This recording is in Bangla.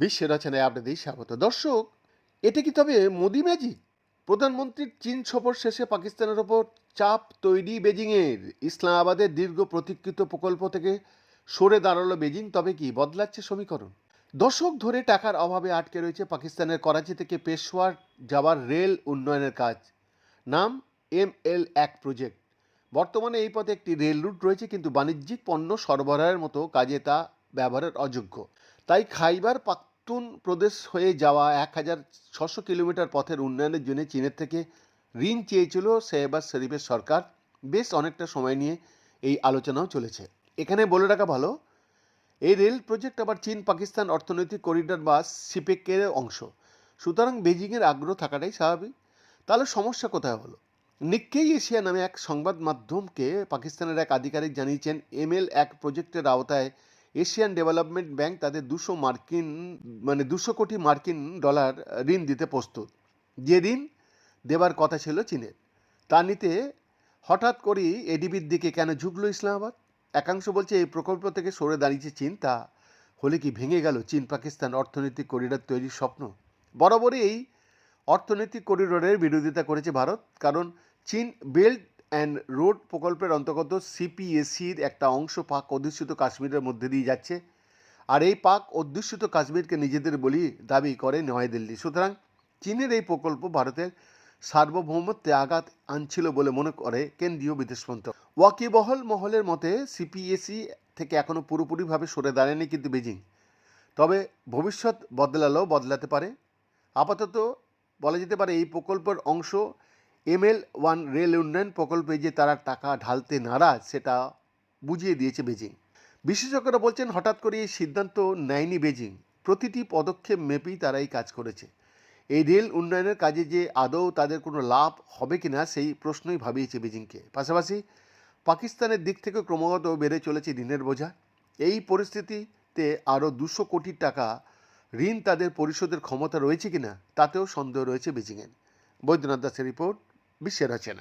বিশ্বের রচনায় আপনাদের স্বাগত। দর্শক, এটা কি তবে মোদি ম্যাজিক প্রধানমন্ত্রীর চীন সফর শেষে পাকিস্তানের ওপর চাপ তৈরি বেজিংয়ের। ইসলামাবাদের দীর্ঘ প্রতীক্ষিত প্রকল্প থেকে সরে দাঁড়াল বেজিং, তবে কি বদলাচ্ছে সমীকরণ? দশক ধরে টাকার অভাবে আটকে রয়েছে পাকিস্তানের করাচি থেকে পেশোয়ার যাওয়ার রেল উন্নয়নের কাজ। নাম এম এল এক প্রজেক্ট বর্তমানে এই পথে একটি রেল রুট রয়েছে, কিন্তু বাণিজ্যিক পণ্য সরবরাহের মতো কাজে তা ব্যবহারের অযোগ্য। তাই খাইবার পাখতুন প্রদেশ হয়ে যাওয়া এক হাজার ছশো কিলোমিটার পথের উন্নয়নের জন্য চীনের থেকে ঋণ চেয়েছিল শেহবাজ শরীফের সরকার। বেশ অনেকটা সময় নিয়ে এই আলোচনাও চলেছে। এখানে বলে রাখা ভালো, এই রেল প্রজেক্ট আবার চীন, পাকিস্তান অর্থনৈতিক করিডোর বা সিপেকের অংশ। সুতরাং বেজিংয়ের আগ্রহ থাকাটাই স্বাভাবিক। তাহলে সমস্যা কোথায় হলো? নিক্কেই এশিয়া নামে এক সংবাদ মাধ্যমকে পাকিস্তানের এক আধিকারিক জানিয়েছেন এমএল এক প্রজেক্টের আওতায় এশিয়ান ডেভেলপমেন্ট ব্যাংক তাদের দুশো মার্কিন মানে দুশো কোটি মার্কিন ডলার ঋণ দিতে প্রস্তুত। যে ঋণ দেবার কথা ছিল চীনের। তা নিতে হঠাৎ করেই এডিবির দিকে কেন ঝুঁকল ইসলামাবাদ? একাংশ বলছে, এই প্রকল্প থেকে সরে দাঁড়িয়েছে চীন, তা হলে কি ভেঙে গেল চীন পাকিস্তান অর্থনৈতিক করিডোর তৈরির স্বপ্ন? বরাবরই এই অর্থনৈতিক করিডোরের বিরোধিতা করেছে ভারত, কারণ চীন বেল্ট অ্যান্ড রোড প্রকল্পের অন্তর্গত সিপিএসির একটা অংশ পাক অধ্যুষিত কাশ্মীরের মধ্যে দিয়ে যাচ্ছে। আর এই পাক অধ্যুষিত কাশ্মীরকে নিজেদের বলি দাবি করে নয়াদিল্লি সুতরাং চীনের এই প্রকল্প ভারতের সার্বভৌমত্বে আঘাত আনছিল বলে মনে করে কেন্দ্রীয় বিদেশ মন্ত্রক। ওয়াকিবহল মহলের মতে সিপিএসি থেকে এখনও পুরোপুরিভাবে সরে দাঁড়ায়নি কিন্তু বেজিং। তবে ভবিষ্যৎ বদলালেও বদলাতে পারে। আপাতত বলা যেতে পারে এই প্রকল্পের অংশ এমএল ওয়ান রেল উন্নয়ন প্রকল্পে যে তারা টাকা ঢালতে নারাজ, সেটা বুঝিয়ে দিয়েছে বেজিং। বিশেষজ্ঞরা বলছেন, হঠাৎ করে এই সিদ্ধান্ত নেয়নি বেজিং। প্রতিটি পদক্ষেপ মেপেই তারা এই কাজ করেছে। এই রেল উন্নয়নের কাজে যে আদৌ তাদের কোনো লাভ হবে কিনা, সেই প্রশ্নই ভাবিয়েছে বেজিংকে। পাশাপাশি পাকিস্তানের দিক থেকে ক্রমাগত বেড়ে চলেছে ঋণের বোঝা। এই পরিস্থিতিতে আরও দুশো কোটি টাকা ঋণ তাদের পরিশোধের ক্ষমতা রয়েছে কিনা, তাতেও সন্দেহ রয়েছে বেজিংয়ের। বৈদ্যনাথ দাসের রিপোর্ট بشي رجنا